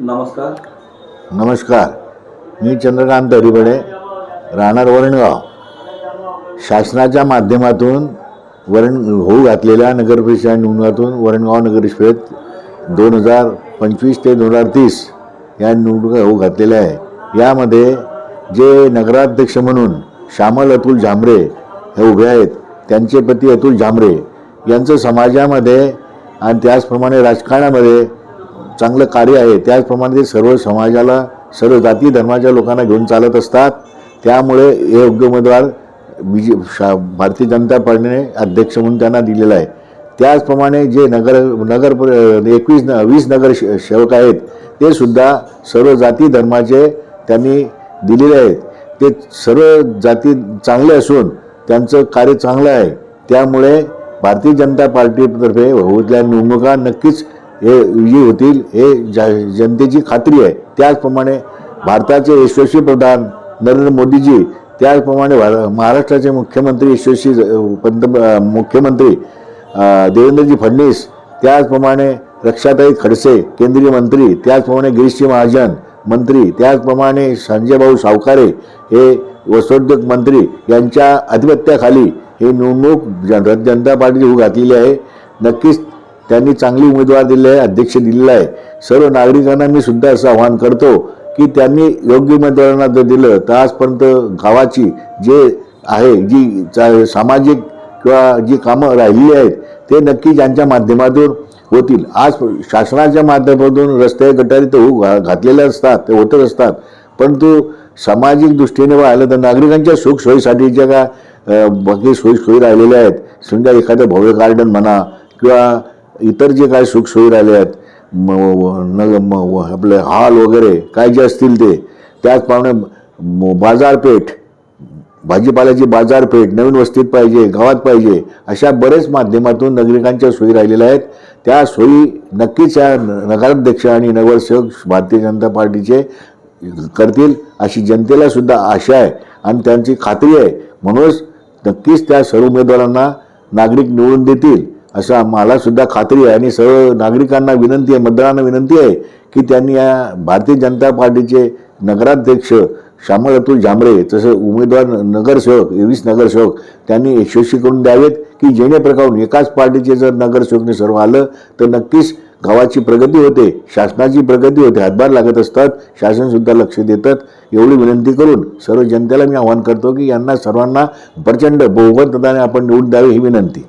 नमस्कार. नमस्कार. मी चंद्रकांत हरिबडे राहणार वरणगाव. शासनाच्या माध्यमातून वरण होऊ घातलेल्या नगरपरिषद निवडणुकातून वरणगाव नगरपरिषद दोन हजार पंचवीस ते दोन हजार तीस या निवडणुका होऊ घातलेल्या आहे. यामध्ये जे नगराध्यक्ष म्हणून श्यामल अतुल झांबरे हे उभे आहेत त्यांचे पती अतुल झांबरे यांचं समाजामध्ये आणि त्याचप्रमाणे राजकारणामध्ये चांगलं कार्य आहे त्याचप्रमाणे ते सर्व समाजाला सर्व जाती धर्माच्या लोकांना घेऊन चालत असतात. त्यामुळे हे योग्य उमेदवार बी जे शा भारतीय जनता पार्टीने अध्यक्ष म्हणून त्यांना दिलेला आहे. त्याचप्रमाणे जे नगर नगर एकवीस न वीस नगर श- सेवक आहेत ते सुद्धा सर्व जाती धर्माचे त्यांनी दिलेले आहेत. ते सर्व जाती चांगले असून त्यांचं कार्य चांगलं आहे. त्यामुळे भारतीय जनता पार्टीतर्फे होतल्या निवडणुका नक्कीच हे विजयी होतील हे जनतेची खात्री आहे त्याचप्रमाणे भारताचे यशस्वी प्रधान नरेंद्र मोदीजी त्याचप्रमाणे भार महाराष्ट्राचे मुख्यमंत्री यशस्वी पंत मुख्यमंत्री देवेंद्रजी फडणवीस त्याचप्रमाणे रक्षाताई खडसे केंद्रीय मंत्री त्याचप्रमाणे गिरीशजी महाजन मंत्री त्याचप्रमाणे संजयभाऊ सावकारे हे वस्त्रोद्योग मंत्री यांच्या अधिपत्याखाली हे निवडणूक जन जनता पार्टी होऊ घातलेली आहे. नक्कीच त्यांनी चांगली उमेदवार दिले आहे अध्यक्ष दिलेला आहे सर्व नागरिकांना मी सुद्धा असं आवाहन करतो की त्यांनी योग्य उमेदवारांना जर दिलं तर आजपर्यंत गावाची जे आहे जी चा- सामाजिक किंवा जी कामं राहिलेली आहेत ते नक्की ज्यांच्या माध्यमातून होतील. आज शासनाच्या माध्यमातून रस्ते गटारी तर होऊ घा- घातलेले असतात ते होतच असतात. परंतु सामाजिक दृष्टीने पाहिलं तर नागरिकांच्या सुखसोयीसाठी ज्या का बाकी सोयी सोयी राहिलेल्या आहेत समजा एखादं भव्य गार्डन म्हणा किंवा इतर जे काय सुखसोयी राहिले आहेत म नग म आपले हॉल वगैरे काय जे असतील ते त्याचप्रमाणे म- बाजारपेठ भाजीपाल्याची बाजारपेठ नवीन वस्तीत पाहिजे गावात पाहिजे अशा बरेच माध्यमातून नागरिकांच्या सोयी राहिलेल्या आहेत. त्या सोयी नक्कीच या नगराध्यक्ष आणि नगरसेवक भारतीय जनता पार्टीचे करतील अशी जनतेला सुद्धा आशा आहे आणि त्यांची खात्री आहे. म्हणूनच नक्कीच त्या सर्व उमेदवारांना नागरिक निवडून देतील. असं मला सुद्धा खात्री आहे आणि सर्व नागरिकांना विनंती आहे मतदारांना विनंती आहे की त्यांनी या भारतीय जनता पार्टीचे नगराध्यक्ष श्यामल अतुल झांबरे तसं उमेदवार नगरसेवक वीस नगरसेवक त्यांनी यशस्वी करून द्यावेत की जेणेप्रकारून एकाच पार्टीचे जर नगरसेवकने सर्व आलं तर नक्कीच गावाची प्रगती होते शासनाची प्रगती होते हातभार लागत असतात शासनसुद्धा लक्ष देतात. एवढी विनंती करून सर्व जनतेला मी आवाहन करतो की यांना सर्वांना प्रचंड बहुमतदाने आपण निवडून द्यावे ही विनंती.